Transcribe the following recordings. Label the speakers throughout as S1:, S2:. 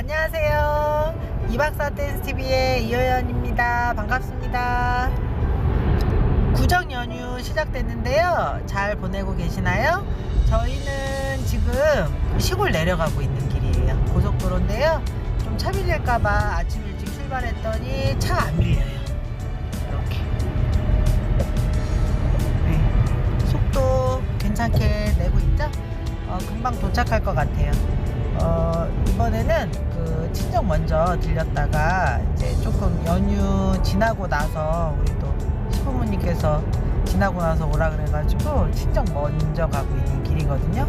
S1: 안녕하세요. 이박사 댄스 TV의 이효연입니다. 반갑습니다. 구정 연휴 시작됐는데요. 잘 보내고 계시나요? 저희는 지금 시골 내려가고 있는 길이에요. 고속도로인데요. 좀차 밀릴까봐 아침 일찍 출발했더니 차안 밀려요. 이렇게. 네. 속도 괜찮게 내고 있죠? 어, 금방 도착할 것 같아요. 어, 이번에는 그 친정 먼저 들렸다가 이제 조금 연휴 지나고 나서 우리 또 시부모님께서 지나고 나서 오라 그래가지고 친정 먼저 가고 있는 길이거든요.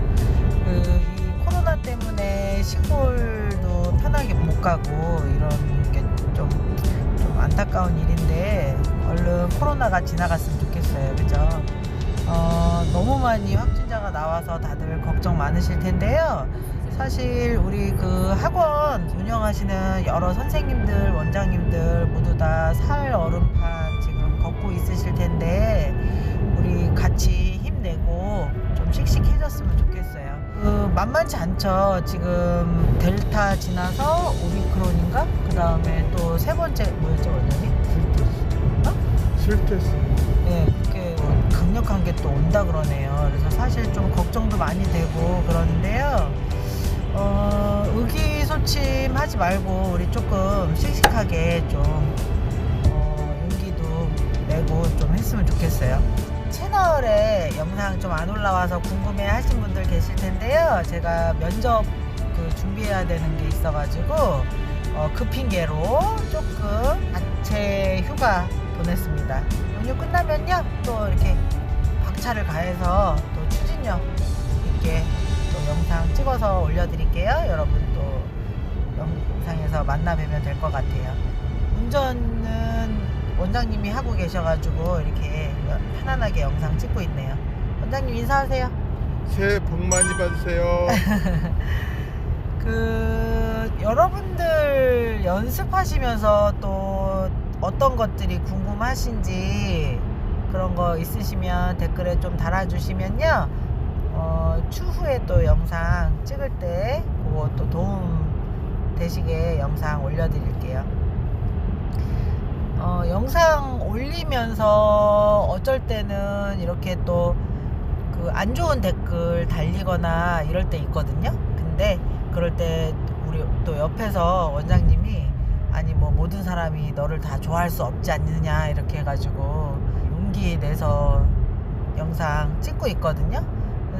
S1: 그이 코로나 때문에 시골도 편하게 못 가고 이런 게좀 좀 안타까운 일인데 얼른 코로나가 지나갔으면 좋겠어요. 그죠? 어, 너무 많이 확진자가 나와서 다들 걱정 많으실 텐데요. 사실 우리 그 학원 운영하시는 여러 선생님들, 원장님들 모두 다 살 얼음판 지금 걷고 있으실 텐데 우리 같이 힘내고 좀 씩씩해졌으면 좋겠어요. 그 만만치 않죠. 지금 델타 지나서 오미크론인가? 그 다음에 또 세 번째 뭐였죠, 원장님?
S2: 실패스.
S1: 네, 그렇게 뭐 강력한 게 또 온다 그러네요. 그래서 사실 좀 걱정도 많이 되고 그러는데요. 어, 의기소침하지 말고 우리 조금 씩씩하게 좀 어, 용기도 내고 좀 했으면 좋겠어요. 채널에 영상 좀 안 올라와서 궁금해 하신 분들 계실 텐데요. 제가 면접 그 준비해야 되는 게 있어가지고 어, 그 핑계로 조금 단체 휴가 보냈습니다. 연휴 끝나면요 또 이렇게 박차를 가해서 또 추진력 있게 또 영상 찍어서 올려드릴게요. 여러분 또 영상에서 만나 뵈면 될 것 같아요. 운전은 원장님이 하고 계셔가지고 이렇게 편안하게 영상 찍고 있네요. 원장님 인사하세요.
S2: 새해 복 많이 받으세요.
S1: 그 여러분들 연습하시면서 또 어떤 것들이 궁금하신지 그런 거 있으시면 댓글에 좀 달아주시면요 어, 추후에 또 영상 찍을 때또 도움 되시게 영상 올려드릴게요 어, 영상 올리면서 어쩔 때는 이렇게 또 그 안 좋은 댓글 달리거나 이럴 때 있거든요. 근데 그럴 때 우리 또 옆에서 원장님이 아니 뭐 모든 사람이 너를 다 좋아할 수 없지 않느냐 이렇게 해가지고 용기 내서 영상 찍고 있거든요.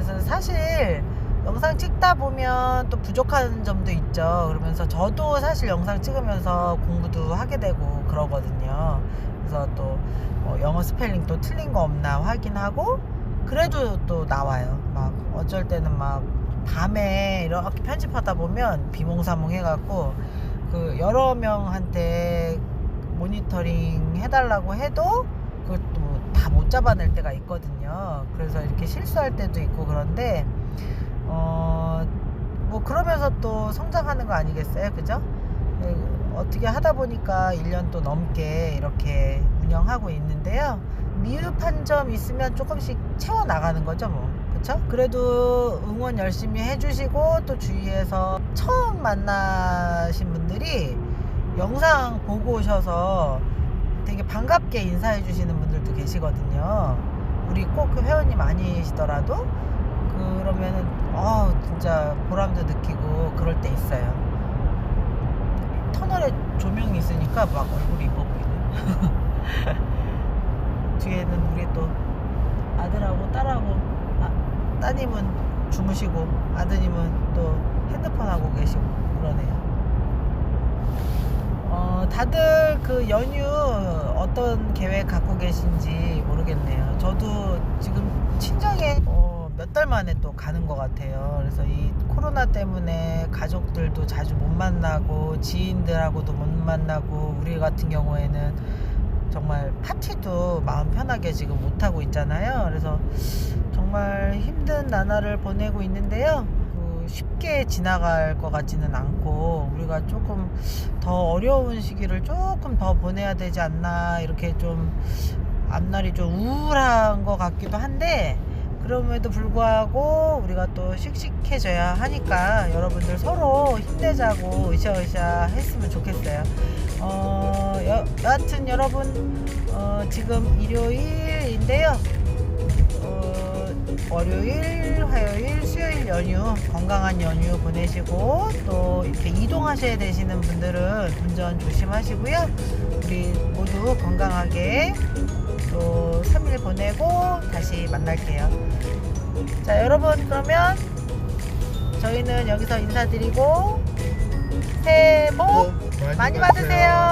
S1: 그래서 사실 영상 찍다 보면 또 부족한 점도 있죠. 그러면서 저도 사실 영상 찍으면서 공부도 하게 되고 그러거든요. 그래서 또 뭐 영어 스펠링 또 틀린 거 없나 확인하고 그래도 또 나와요. 막 어쩔 때는 막 밤에 이렇게 편집하다 보면 비몽사몽 해갖고 그 여러 명한테 모니터링 해달라고 해도 그것도 다 못 잡아낼 때가 있거든요. 그래서 이렇게 실수할 때도 있고 그런데 어 뭐 그러면서 또 성장하는 거 아니겠어요, 그죠? 그 어떻게 하다 보니까 1년 또 넘게 이렇게 운영하고 있는데요. 미흡한 점 있으면 조금씩 채워 나가는 거죠, 뭐. 그쵸? 그래도 응원 열심히 해주시고 또 주위에서 처음 만나신 분들이 영상 보고 오셔서 되게 반갑게 인사해 주시는 분들 도 계시거든요. 우리 꼭 그 회원님 아니시더라도 그러면은 어 진짜 보람도 느끼고 그럴 때 있어요. 터널에 조명이 있으니까 막 얼굴이 이뻐 보이네. 뒤에는 우리 또 아들하고 딸하고 아, 따님은 주무시고 아드님은 또 핸드폰 하고 계시고 그러네요. 어, 다들 그 연휴 어떤 계획 갖고 계신지 모르겠네요. 저도 지금 친정에 어, 몇 달 만에 또 가는 것 같아요. 그래서 이 코로나 때문에 가족들도 자주 못 만나고 지인들하고도 못 만나고 우리 같은 경우에는 정말 파티도 마음 편하게 지금 못 하고 있잖아요. 그래서 정말 힘든 나날을 보내고 있는데요. 그 쉽게 지나갈 것 같지는 않고 우리가 조금 더 어려운 시기를 조금 더 보내야 되지 않나 이렇게 좀 앞날이 좀 우울한 것 같기도 한데 그럼에도 불구하고 우리가 또 씩씩해져야 하니까 여러분들 서로 힘내자고 으쌰으쌰 했으면 좋겠어요. 어, 여, 여하튼 여러분 어, 지금 일요일인데요. 어, 월요일, 화요일, 연휴 건강한 연휴 보내시고 또 이렇게 이동하셔야 되시는 분들은 운전 조심하시고요. 우리 모두 건강하게 또 3일 보내고 다시 만날게요. 자, 여러분 그러면 저희는 여기서 인사드리고 새해
S2: 복복
S1: 많이 받으세요.